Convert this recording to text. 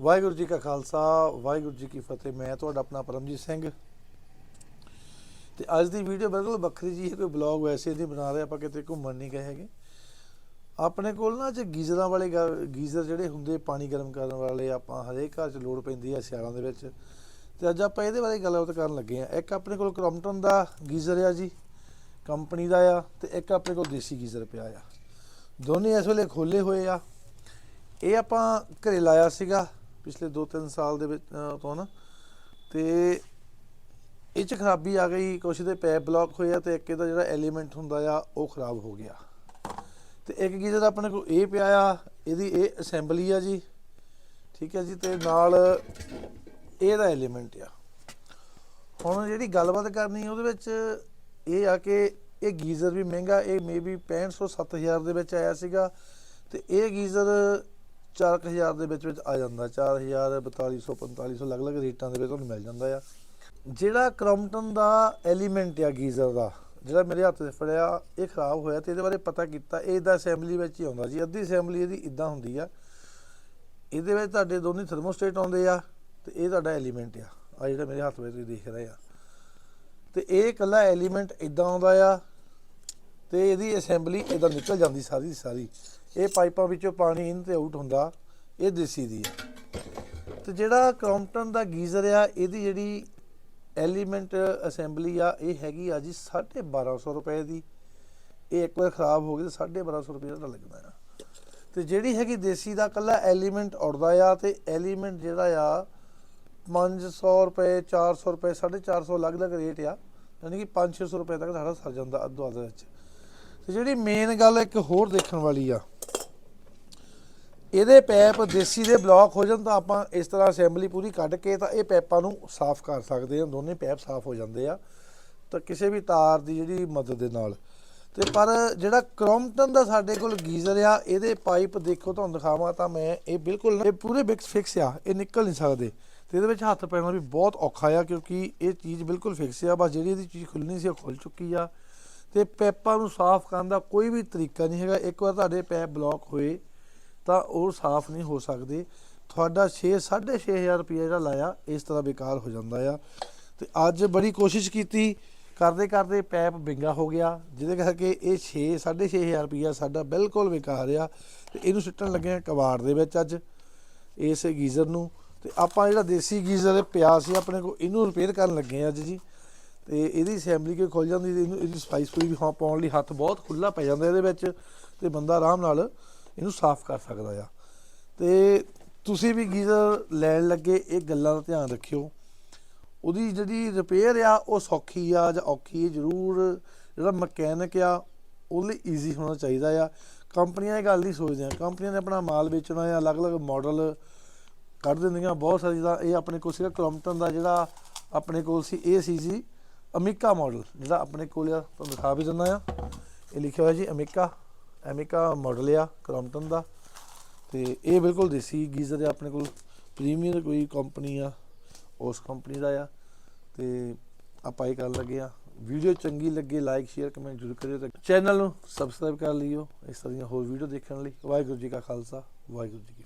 ਵਾਹਿਗੁਰੂ ਜੀ ਕਾ ਖਾਲਸਾ, ਵਾਹਿਗੁਰੂ ਜੀ ਕੀ ਫਤਿਹ। ਮੈਂ ਤੁਹਾਡਾ ਆਪਣਾ ਪਰਮਜੀਤ ਸਿੰਘ। ਤੇ ਅੱਜ ਦੀ ਵੀਡੀਓ ਬਿਲਕੁਲ ਵੱਖਰੀ ਜੀ ਹੈ, ਕੋਈ ਬਲੌਗ ਵੈਸੇ ਨਹੀਂ ਬਣਾ ਰਹੇ, ਆਪਾਂ ਕਿਤੇ ਘੁੰਮਣ ਨਹੀਂ ਗਏ ਹੈਗੇ। ਆਪਣੇ ਕੋਲ ਨਾ ਜੇ ਗੀਜ਼ਰਾਂ ਵਾਲੇ ਗਾ- ਗੀਜ਼ਰ ਜਿਹੜੇ ਹੁੰਦੇ, ਪਾਣੀ ਗਰਮ ਕਰਨ ਵਾਲੇ, ਆਪਾਂ ਹਰੇਕ ਘਰ 'ਚ ਲੋੜ ਪੈਂਦੀ ਹੈ ਸਿਆਲਾਂ ਦੇ ਵਿੱਚ। ਤੇ ਅੱਜ ਆਪਾਂ ਇਹਦੇ ਬਾਰੇ ਗੱਲਬਾਤ ਕਰਨ ਲੱਗੇ ਆ ਇੱਕ ਆਪਣੇ ਕੋਲ ਕ੍ਰੋਮਟਨ ਦਾ ਗੀਜ਼ਰ ਆ ਜੀ, ਕੰਪਨੀ ਦਾ ਆ, ਤੇ ਇੱਕ ਆਪਣੇ ਕੋਲ ਦੇਸੀ ਗੀਜ਼ਰ ਪਿਆ ਆ। ਦੋਨੇ ਇਸ ਵੇਲੇ ਖੋਲੇ ਹੋਏ ਆ। ਇਹ ਆਪਾਂ ਘਰੇ ਲਾਇਆ ਸੀਗਾ। ਪਿਛਲੇ 2-3 ਸਾਲ ਦੇ ਵਿੱਚ ਤੋਂ ਨਾ। ਤੇ ਇਹ ਚ ਖਰਾਬੀ ਆ ਗਈ, ਕੁਛ ਦੇ ਪੈਪ ਬਲੌਕ ਹੋਇਆ ਤੇ ਇੱਕ ਇਹਦਾ ਜਿਹੜਾ ਐਲੀਮੈਂਟ ਹੁੰਦਾ ਆ, ਉਹ ਖਰਾਬ ਹੋ ਗਿਆ। ਤੇ ਇੱਕ ਗੀਜ਼ਰ ਆਪਣੇ ਕੋਲ ਇਹ ਪਿਆ ਆ, ਇਹਦੀ ਇਹ ਅਸੈਂਬਲੀ ਆ ਜੀ, ਠੀਕ ਹੈ ਜੀ, ਤੇ ਨਾਲ ਇਹਦਾ ਐਲੀਮੈਂਟ ਆ। ਹੁਣ ਜਿਹੜੀ ਗੱਲਬਾਤ ਕਰਨੀ ਉਹਦੇ ਵਿੱਚ ਇਹ ਆ ਕਿ ਇਹ ਗੀਜ਼ਰ ਵੀ ਮਹਿੰਗਾ, ਇਹ ਮੇਬੀ 6500 7000 ਦੇ ਵਿੱਚ ਆਇਆ ਸੀਗਾ। ਤੇ ਇਹ ਗੀਜ਼ਰ 4000 ਦੇ ਵਿੱਚ ਵਿੱਚ ਆ ਜਾਂਦਾ 4000 4200 4500 ਅਲੱਗ-ਅਲੱਗ ਰੇਟਾਂ ਦੇ ਵਿੱਚ ਤੁਹਾਨੂੰ ਮਿਲ ਜਾਂਦਾ ਆ। ਜਿਹੜਾ ਕ੍ਰੋਮਟਨ ਦਾ ਐਲੀਮੈਂਟ ਆ ਗੀਜ਼ਰ ਦਾ, ਜਿਹੜਾ ਮੇਰੇ ਹੱਥ 'ਚ ਫੜਿਆ, ਇਹ ਖਰਾਬ ਹੋਇਆ ਤੇ ਇਹਦੇ ਬਾਰੇ ਪਤਾ ਕੀਤਾ, ਇਹ ਦਾ ਅਸੈਂਬਲੀ ਵਿੱਚ ਹੀ ਆਉਂਦਾ ਜੀ, ਅੱਧੀ ਅਸੈਂਬਲੀ ਇਹਦੀ ਇਦਾਂ ਹੁੰਦੀ ਆ। ਇਹਦੇ ਵਿੱਚ ਤੁਹਾਡੇ ਦੋਨੇ ਥਰਮੋਸਟੇਟ ਆਉਂਦੇ ਆ ਤੇ ਇਹ ਤੁਹਾਡਾ ਐਲੀਮੈਂਟ ਆ ਆ ਜਿਹੜਾ ਮੇਰੇ ਹੱਥ ਵਿੱਚ ਤੁਸੀਂ ਦੇਖ ਰਹੇ ਆ। ਤੇ ਇਹ ਇਕੱਲਾ ਐਲੀਮੈਂਟ ਇਦਾਂ ਆਉਂਦਾ ਆ ਤੇ ਇਹਦੀ ਅਸੈਂਬਲੀ ਇਦਾਂ ਨਿਕਲ ਜਾਂਦੀ ਸਾਰੀ ਦੀ ਸਾਰੀ। ਇਹ ਪਾਈਪਾਂ ਵਿੱਚੋਂ ਪਾਣੀ ਇਨ ਤੇ ਆਊਟ ਹੁੰਦਾ, ਇਹ ਦੇਸੀ ਦੀ ਆ ਤੇ ਜਿਹੜਾ ਕ੍ਰੋਮਟਨ ਦਾ ਗੀਜ਼ਰ ਆ, ਇਹਦੀ ਜਿਹੜੀ ਐਲੀਮੈਂਟ ਅਸੈਂਬਲੀ ਆ, ਇਹ ਹੈਗੀ ਆ ਜੀ 1250 ਰੁਪਏ ਦੀ। ਇਹ ਇੱਕ ਵਾਰ ਖਰਾਬ ਹੋ ਗਈ ਤੇ 1250 ਰੁਪਏ ਦਾ ਲੱਗਦਾ ਆ। ਤੇ ਜਿਹੜੀ ਹੈਗੀ ਦੇਸੀ ਦਾ ਕੱਲਾ ਐਲੀਮੈਂਟ ਉੜਦਾ ਆ ਤੇ ਐਲੀਮੈਂਟ ਜਿਹੜਾ ਆ 500 ਰੁਪਏ 400 ਰੁਪਏ 450 ਅਲੱਗ-ਅਲੱਗ ਰੇਟ ਆ। ਯਾਨੀ ਕਿ 5-600 ਰੁਪਏ ਤੱਕ ਸਾਡਾ ਸਰ ਜਾਂਦਾ ਅੱਧੋ ਅੱਧ ਵਿੱਚ। ਤੇ ਜਿਹੜੀ ਮੇਨ ਗੱਲ ਇੱਕ ਹੋਰ ਦੇਖਣ ਵਾਲੀ ਆ ਇਹਦੇ ਪੈਪ ਦੇਸੀ ਦੇ ਬਲੌਕ ਹੋ ਜਾਣ ਤਾਂ ਆਪਾਂ ਇਸ ਤਰ੍ਹਾਂ ਅਸੈਂਬਲੀ ਪੂਰੀ ਕੱਢ ਕੇ ਤਾਂ ਇਹ ਪੈਪਾਂ ਨੂੰ ਸਾਫ਼ ਕਰ ਸਕਦੇ ਹਾਂ, ਦੋਨੇ ਪੈਪ ਸਾਫ਼ ਹੋ ਜਾਂਦੇ ਆ। ਤਾਂ ਕਿਸੇ ਵੀ ਤਾਰ ਦੀ ਜਿਹੜੀ ਮਦਦ ਦੇ ਨਾਲ। ਤੇ ਪਰ ਜਿਹੜਾ ਕ੍ਰੋਮਟਨ ਦਾ ਸਾਡੇ ਕੋਲ ਗੀਜ਼ਰ ਆ, ਇਹਦੇ ਪਾਈਪ ਦੇਖੋ ਤੁਹਾਨੂੰ ਦਿਖਾਵਾਂ ਤਾਂ ਮੈਂ, ਇਹ ਬਿਲਕੁਲ ਇਹ ਪੂਰੇ ਬਿਕਸ ਫਿਕਸ ਆ, ਇਹ ਨਿਕਲ ਨਹੀਂ ਸਕਦੇ। ਤੇ ਇਹਦੇ ਵਿੱਚ ਹੱਥ ਪੈਣਾ ਵੀ ਬਹੁਤ ਔਖਾ ਆ, ਕਿਉਂਕਿ ਇਹ ਚੀਜ਼ ਬਿਲਕੁਲ ਫਿਕਸ ਆ, ਬਸ ਜਿਹੜੀ ਇਹਦੀ ਚੀਜ਼ ਖੁੱਲਣੀ ਸੀ ਉਹ ਖੁੱਲ ਚੁੱਕੀ ਆ। ਤੇ ਪੈਪਾਂ ਨੂੰ ਸਾਫ਼ ਕਰਨ ਦਾ ਕੋਈ ਵੀ ਤਰੀਕਾ ਨਹੀਂ ਹੈਗਾ। ਇੱਕ ਵਾਰ ਤੁਹਾਡੇ ਪੈਪ ਬਲੌਕ ਹੋਏ ਤਾਂ ਉਹ ਸਾਫ਼ ਨਹੀਂ ਹੋ ਸਕਦੇ। ਤੁਹਾਡਾ 6 6500 ਰੁਪਏ ਜਿਹੜਾ ਲਾਇਆ, ਇਸ ਤਰ੍ਹਾਂ ਬੇਕਾਰ ਹੋ ਜਾਂਦਾ ਆ। ਤੇ ਅੱਜ ਬੜੀ ਕੋਸ਼ਿਸ਼ ਕੀਤੀ, ਕਰਦੇ ਕਰਦੇ ਪੈਪ ਵਿੰਗਾ ਹੋ ਗਿਆ, ਜਿਹਦੇ ਕਰਕੇ ਇਹ 6 6500 ਰੁਪਇਆ ਸਾਡਾ ਬਿਲਕੁਲ ਬੇਕਾਰ ਆ। ਤੇ ਇਹਨੂੰ ਸਿੱਟਣ ਲੱਗੇ ਆ ਕਬਾੜ ਦੇ ਵਿੱਚ ਅੱਜ, ਇਸ ਗੀਜ਼ਰ ਨੂੰ। ਤੇ ਆਪਾਂ ਜਿਹੜਾ ਦੇਸੀ ਗੀਜ਼ਰ ਪਿਆ ਸੀ ਆਪਣੇ ਕੋਲ, ਇਹਨੂੰ ਰਿਪੇਅਰ ਕਰਨ ਲੱਗੇ ਆ ਅੱਜ ਜੀ। ਤੇ ਇਹਦੀ ਅਸੈਂਬਲੀ ਕਿ ਖੁੱਲ ਜਾਂਦੀ, ਤੇ ਇਹਨੂੰ, ਇਹਦੀ ਸਫ਼ਾਈ ਸਫੂਈ ਵੀ ਹਾਂ, ਪਾਉਣ ਲਈ ਹੱਥ ਬਹੁਤ ਖੁੱਲਾ ਪੈ ਜਾਂਦਾ ਇਹਦੇ ਵਿੱਚ। ਤੇ ਬੰਦਾ ਆਰਾਮ ਨਾਲ ਇਹਨੂੰ ਸਾਫ਼ ਕਰ ਸਕਦਾ ਆ। ਤੇ ਤੁਸੀਂ ਵੀ ਗੀਜ਼ਰ ਲੈਣ ਲੱਗੇ, ਇਹ ਗੱਲਾਂ ਦਾ ਧਿਆਨ ਰੱਖਿਓ। ਉਹਦੀ ਜਿਹੜੀ ਰਿਪੇਅਰ ਆ, ਉਹ ਸੌਖੀ ਆ ਜਾਂ ਔਖੀ ਹੈ ਜ਼ਰੂਰ ਜਿਹੜਾ ਮਕੈਨਿਕ ਆ, ਉਹਦੇ ਲਈ ਈਜ਼ੀ ਹੋਣਾ ਚਾਹੀਦਾ ਆ। ਕੰਪਨੀਆਂ ਇਹ ਗੱਲ ਨਹੀਂ ਸੋਚਦੀਆਂ। ਕੰਪਨੀਆਂ ਨੇ ਆਪਣਾ ਮਾਲ ਵੇਚਣਾ ਆ, ਅਲੱਗ-ਅਲੱਗ ਮਾਡਲ ਕੱਢ ਦਿੰਦੀਆਂ। ਬਹੁਤ ਸਾਰੀ ਜਿਹਦਾ ਇਹ ਆਪਣੇ ਕੋਲ ਸੀਗਾ ਕ੍ਰੋਮਟਨ ਦਾ ਜਿਹੜਾ ਆਪਣੇ ਕੋਲ ਸੀ, ਇਹ ਸੀ ਜੀ ਅਮਿਕਾ ਮਾਡਲ ਜਿਹੜਾ ਆਪਣੇ ਕੋਲ ਆ, ਤੁਹਾਨੂੰ ਦਿਖਾ ਵੀ ਦਿੰਦਾ ਆ। ਇਹ ਲਿਖਿਆ ਹੋਇਆ ਜੀ ਅਮਿਕਾ ਐਮਿਕਾ ਮਾਡਲ ਆ ਕ੍ਰੋਮਟਨ ਦਾ। ਤੇ ਇਹ ਬਿਲਕੁਲ ਦੇਸੀ ਗੀਜ਼ਰ ਆ, ਆਪਣੇ ਕੋਲ ਪ੍ਰੀਮੀਅਰ ਕੋਈ ਕੰਪਨੀ ਆ, ਉਸ ਕੰਪਨੀ ਦਾ ਆ। ਤੇ ਆਪਾਂ ਇਹ ਕਰਨ ਲੱਗੇ ਆ। ਵੀਡੀਓ ਚੰਗੀ ਲੱਗੇ ਲਾਈਕ ਸ਼ੇਅਰ ਕਮੈਂਟ ਜ਼ਰੂਰ ਕਰਿਓ ਤੇ ਚੈਨਲ ਨੂੰ ਸਬਸਕ੍ਰਾਈਬ ਕਰ ਲਿਓ ਇਸ ਤਰ੍ਹਾਂ ਦੀਆਂ ਹੋਰ ਵੀਡੀਓ ਦੇਖਣ ਲਈ। ਵਾਹਿਗੁਰੂ ਜੀ ਕਾ ਖਾਲਸਾ, ਵਾਹਿਗੁਰੂ ਜੀ